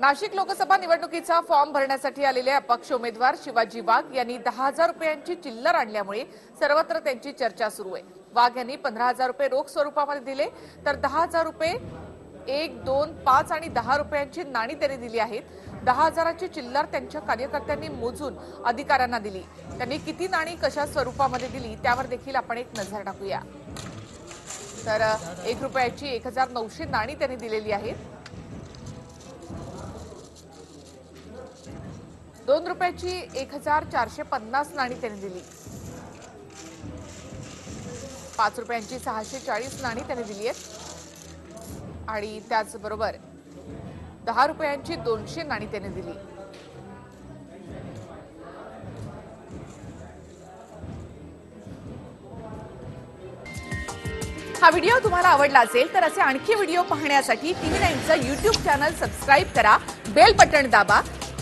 नाशिक लोकसभा निवडणुकीचा फॉर्म भरण्यासाठी आलेले अपक्ष उमेदवार शिवाजी वाघ यांनी दहा हजार रुपयांची चिल्लर आणल्यामुळे सर्वत्र त्यांची चर्चा सुरू आहे. वाघ यांनी पंधरा हजार रुपये रोख स्वरूपामध्ये दिले तर दहा हजार रुपये एक दोन पाच आणि दहा रुपयांची नाणी त्यांनी दिली आहेत. दहा हजाराची चिल्लर त्यांच्या कार्यकर्त्यांनी मोजून अधिकाऱ्यांना दिली. त्यांनी किती नाणी कशा स्वरूपामध्ये दिली त्यावर देखील आपण एक नजर टाकूया. तर एक रुपयाची एक हजार नऊशे नाणी त्यांनी दिलेली आहेत. दोन रुपयाची एक हजार चारशे पन्नास नाणी त्यांनी दिली. पाच रुपयांची सहाशे चाळीस नाणी त्यांनी दिली आहेत. आणि त्याचबरोबर दहा रुपयांची दोनशे नाणी त्याने दिली. हा व्हिडिओ तुम्हाला आवडला असेल तर असे आणखी व्हिडिओ पाहण्यासाठी टीव्ही नाईनचं युट्यूब चॅनल सबस्क्राईब करा बेल बटन दाबा